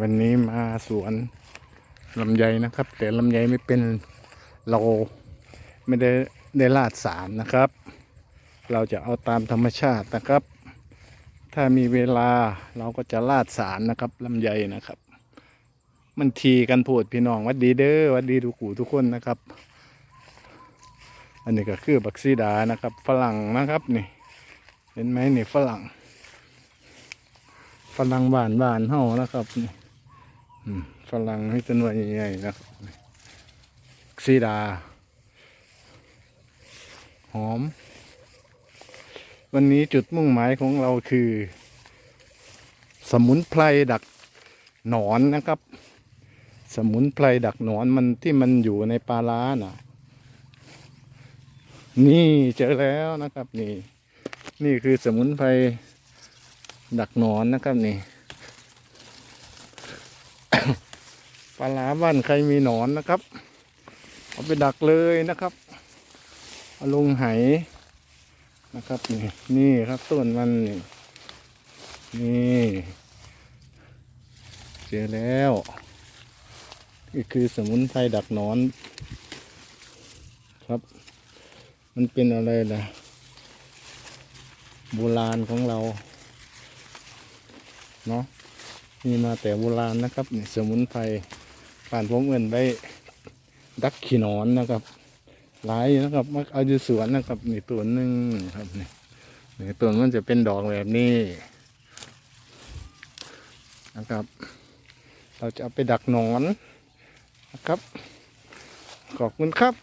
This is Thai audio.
วันนี้มาสวนลำไยนะครับ แต่ลำไยไม่เป็นเราไม่ได้ได้ลาดสารนะครับ เราจะเอาตามธรรมชาตินะครับ ถ้ามีเวลาเราก็จะลาดสารนะครับลำไยนะครับ มันทีกันโพูดพี่น้องวัดดีเด้อวัดดีทุกขู่ทุกคนนะครับ อันนี้ก็คือบักซีดานะครับ ฝรั่งนะครับนี่เห็นไหมนี่ฝรั่ง ฝรั่งบานบานเฮานะครับนี่อืมฝรั่งให้ต้นไม้ใหญ่ๆนะครับซีดา หอม วันนี้จุดมุ่งหมายของเราคือ สมุนไพรดักหนอนนะครับ สมุนไพรดักหนอนมันที่มันอยู่ในปลาร้าน่ะ นี่เจอแล้วนะครับ นี่ นี่คือสมุนไพร ดักหนอนนะครับนี่ปลาร้าบ้านใครมีหนอนนะครับ เอาไปดักเลยนะครับ เอาลงไหนะครับนี่นี่ครับต้นมันนี่นี่เจอแล้วนี่คือสมุนไพรดักหนอน ครับ มันเป็นอะไรล่ะ โบราณของเรา เนาะมีมาแต่โบราณนะครับนี่สมุนไพรผ่านผมเอื่นไปดักขี้นอนนะครับ หลายนะครับมักเอาอยู่สวนนะครับนี่ตัวหนึ่งครับนี่นี่ตัวมันจะเป็นดอกแบบนี้นะครับ เราจะเอาไปดักหนอนนะครับ ขอบคุณครับ